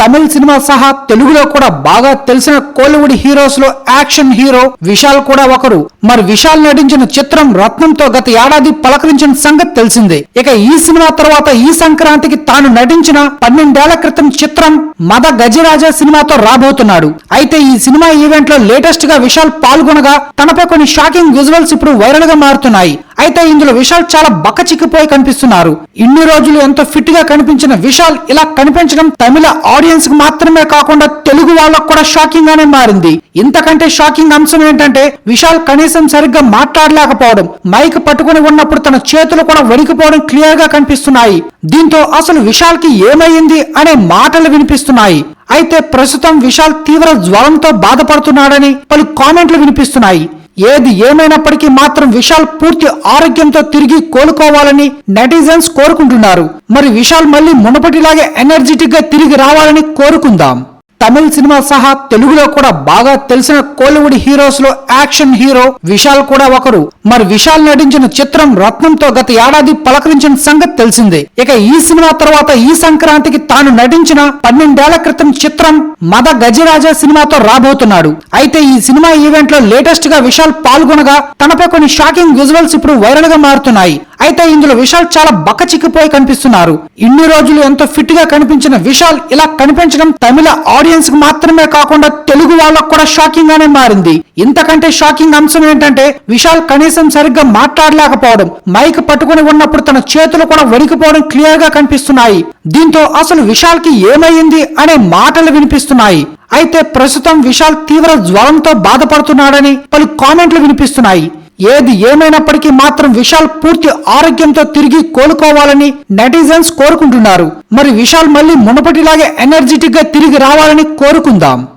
తమిళ cinema సహా తెలుగులో కూడా బాగా తెలిసిన కోలీవుడ్ హీరోస్లో యాక్షన్ హీరో విశాల్ కూడా ఒకరు. మరి విశాల్ నటించిన చిత్రం రత్నంతో గత ఏడాది పలకరించిన సంగతి తెలిసిందే. ఇక ఈ సినిమా తర్వాత ఈ సంక్రాంతికి తాను నటించిన పన్నెండేళ్ళ క్రితం చిత్రం మద గజరాజా సినిమాతో రాబోతున్నాడు. అయితే ఈ సినిమా ఈవెంట్లో లేటెస్ట్గా విశాల్ పాల్గొనగా తనపై కొన్ని షాకింగ్ విజువల్స్ ఇప్పుడు వైరల్గా మారుతున్నాయి. అయితే ఇందులో విశాల్ చాలా బక్కచిక్కిపోయి కనిపిస్తున్నారు. ఇన్ని రోజులు ఎంతో ఫిట్గా కనిపించిన విశాల్ ఇలా కనిపించడం తమిళ ఆడియన్స్కు మాత్రమే కాకుండా తెలుగు వాళ్ళకు కూడా షాకింగ్ గానే మారింది. ఇంతకంటే షాకింగ్ అంశం ఏంటంటే విశాల్ కనీసం సరిగ్గా మాట్లాడలేకపోవడం మైక్ పట్టుకుని ఉన్నప్పుడు తన చేతులు కూడా వణికిపోవడం క్లియర్గా కనిపిస్తున్నాయి. దీంతో అసలు విశాల్కి ఏమైంది అనే మాటలు వినిపిస్తున్నాయి. అయితే ప్రస్తుతం విశాల్ తీవ్ర జ్వరంతో బాధపడుతున్నాడని పలు కామెంట్లు వినిపిస్తున్నాయి. ఏది ఏమైనప్పటికీ మాత్రం విశాల్ పూర్తి ఆరోగ్యంతో తిరిగి కోలుకోవాలని నెటిజన్స్ కోరుకుంటున్నారు. మరి విశాల్ మళ్ళీ మునపటిలాగే ఎనర్జెటిక్గా తిరిగి రావాలని కోరుకుందాం. తమిళ సినిమా సహా తెలుగులో కూడా బాగా తెలిసిన కోలీవుడ్ హీరోస్లో యాక్షన్ హీరో విశాల్ కూడా ఒకరు. మరి విశాల్ నటించిన చిత్రం రత్నంతో గత ఏడాది పలకరించిన సంగతి తెలిసిందే. ఇక ఈ సినిమా తర్వాత ఈ సంక్రాంతికి తాను నటించిన పన్నెండేళ్ళ క్రితం చిత్రం మద గజరాజా సినిమాతో రాబోతున్నాడు. అయితే ఈ సినిమా ఈవెంట్లో లేటెస్ట్గా విశాల్ పాల్గొనగా తనపై కొన్ని షాకింగ్ విజువల్స్ ఇప్పుడు వైరల్గా మారుతున్నాయి. అయితే ఇందులో విశాల్ చాలా బక్కచిక్కిపోయి కనిపిస్తున్నారు. ఇన్ని రోజులు ఎంతో ఫిట్గా కనిపించిన విశాల్ ఇలా కనిపించడం తమిళ ఆడియన్స్కు మాత్రమే కాకుండా తెలుగు వాళ్ళకు కూడా షాకింగ్ గానే మారింది. ఇంతకంటే షాకింగ్ అంశం ఏంటంటే విశాల్ కనీసం సరిగ్గా మాట్లాడలేకపోవడం మైక్ పట్టుకుని ఉన్నప్పుడు తన చేతులు కూడా వణికిపోవడం క్లియర్గా కనిపిస్తున్నాయి. దీంతో అసలు విశాల్కి ఏమైంది అనే మాటలు వినిపిస్తున్నాయి. అయితే ప్రస్తుతం విశాల్ తీవ్ర జ్వరంతో బాధపడుతున్నాడని పలు కామెంట్లు వినిపిస్తున్నాయి. ఏది ఏమైనప్పటికీ మాత్రం విశాల్ పూర్తి ఆరోగ్యంతో తిరిగి కోలుకోవాలని నెటిజన్స్ కోరుకుంటున్నారు. మరి విశాల్ మళ్ళీ మునపటిలాగే ఎనర్జెటిక్గా తిరిగి రావాలని కోరుకుందాం.